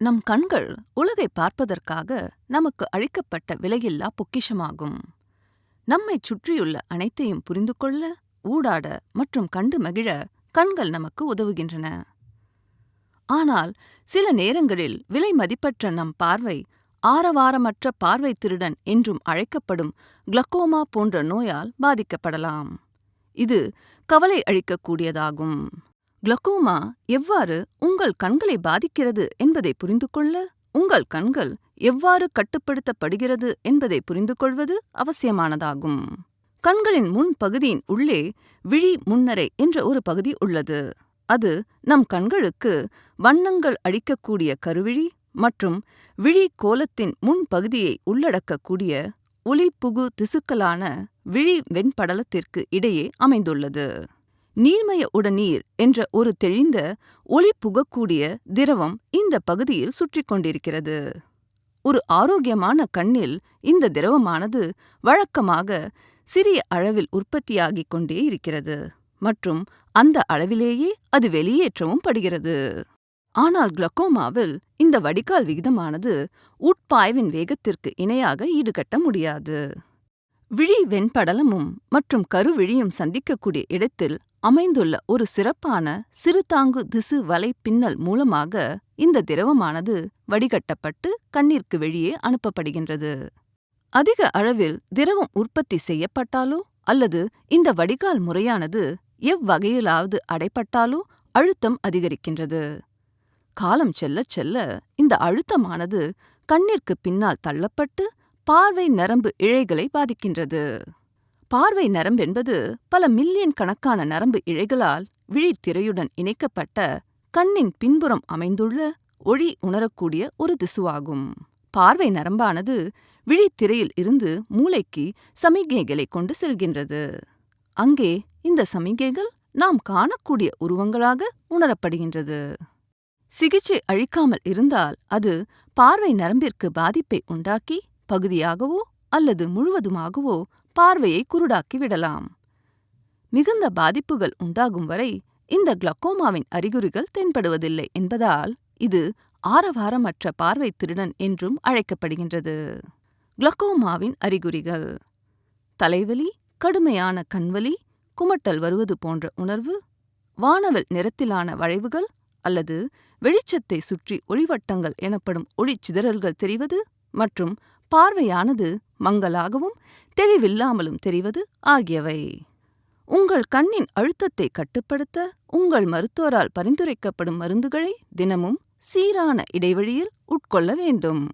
நம் கண்கள் உலகை பார்ப்பதற்காக நமக்கு அளிக்கப்பட்ட விலையில்லா பொக்கிஷமாகும். நம்மைச் சுற்றியுள்ள அனைத்தையும் புரிந்து கொள்ள ஊடாட மற்றும் கண்டு மகிழ கண்கள் நமக்கு உதவுகின்றன. ஆனால் சில நேரங்களில் விலை மதிப்பற்ற நம் பார்வை ஆரவாரமற்ற பார்வை திருடன் என்றும் அழைக்கப்படும் கிளக்கோமா போன்ற நோயால் பாதிக்கப்படலாம். இது கவலை அளிக்கக்கூடியதாகும். கிளக்கோமா எவ்வாறு உங்கள் கண்களை பாதிக்கிறது என்பதை புரிந்து கொள்ள உங்கள் கண்கள் எவ்வாறு கட்டுப்படுத்தப்படுகிறது என்பதை புரிந்து கொள்வது அவசியமானதாகும். கண்களின் முன் பகுதியின் உள்ளே விழி முன்னரை என்ற ஒரு பகுதி உள்ளது. அது நம் கண்களுக்கு வண்ணங்கள் அளிக்கக்கூடிய கருவிழி மற்றும் விழி கோலத்தின் முன் பகுதியை உள்ளடக்கக்கூடிய ஒளிப்புகு திசுக்களான விழி வெண்படலத்திற்கு இடையே அமைந்துள்ளது. நீர்மய உடநீர் என்ற ஒரு தெளிந்த ஒளி புகக்கூடிய திரவம் இந்த பகுதியில் சுற்றி கொண்டிருக்கிறது. ஒரு ஆரோக்கியமான கண்ணில் இந்த திரவமானது வழக்கமாக சிறிய அளவில் உற்பத்தியாகிக் கொண்டே இருக்கிறது மற்றும் அந்த அளவிலேயே அது வெளியேற்றவும் படுகிறது. ஆனால் கிளக்கோமாவில் இந்த வடிகால் விகிதமானது உட்பாய்வின் வேகத்திற்கு இணையாக ஈடுகட்ட முடியாது. விழி வெண்படலமும் மற்றும் கருவிழியும் சந்திக்கக்கூடிய இடத்தில் அமைந்துள்ள ஒரு சிறப்பான சிறுதாங்கு திசு வலை பின்னல் மூலமாக இந்த திரவமானது வடிகட்டப்பட்டு கண்ணிற்கு வெளியே அனுப்பப்படுகின்றது. அதிக அளவில் திரவம் உற்பத்தி செய்யப்பட்டாலோ அல்லது இந்த வடிகால் முறையானது எவ்வகையிலாவது அடைப்பட்டாலோ அழுத்தம் அதிகரிக்கின்றது. காலம் செல்ல செல்ல இந்த அழுத்தமானது கண்ணிற்கு பின்னால் தள்ளப்பட்டு பார்வை நரம்பு இழைகளை பாதிக்கின்றது. பார்வை நரம்பென்பது பல மில்லியன் கணக்கான நரம்பு இழைகளால் விழித்திரையுடன் இணைக்கப்பட்ட கண்ணின் பின்புறம் அமைந்துள்ள ஒளி உணரக்கூடிய ஒரு திசுவாகும். பார்வை நரம்பானது விழித்திரையில் இருந்து மூளைக்கு சமிகைகளை கொண்டு செல்கின்றது. அங்கே இந்த சமிகைகள் நாம் காணக்கூடிய உருவங்களாக உணரப்படுகின்றது. சிகிச்சை அளிக்காமல் இருந்தால் அது பார்வை நரம்பிற்கு பாதிப்பை உண்டாக்கி பகுதியாகவோ அல்லது முழுவதுமாகவோ பார்வையை குருடாக்கி விடலாம். மிகுந்த பாதிப்புகள் உண்டாகும் வரை இந்த கிளக்கோமாவின் அறிகுறிகள் தென்படுவதில்லை என்பதால் இது ஆரவாரமற்ற பார்வை திருடன் என்றும் அழைக்கப்படுகின்றது. கிளக்கோமாவின் அறிகுறிகள். தலைவலி கடுமையான கண்வலி குமட்டல் வருவது போன்ற உணர்வு வானவல் நிறத்திலான வளைவுகள் அல்லது வெளிச்சத்தை சுற்றி ஒளிவட்டங்கள் எனப்படும் ஒளிச்சிதறல்கள் தெரிவது மற்றும் பார்வையானது மங்கலாகவும் தெளிவில்லாமலும் தெரிவது ஆகியவை. உங்கள் கண்ணின் அழுத்தத்தை கட்டுப்படுத்த உங்கள் மருத்துவரால் பரிந்துரைக்கப்படும் மருந்துகளை தினமும் சீரான இடைவெளியில் உட்கொள்ள வேண்டும்.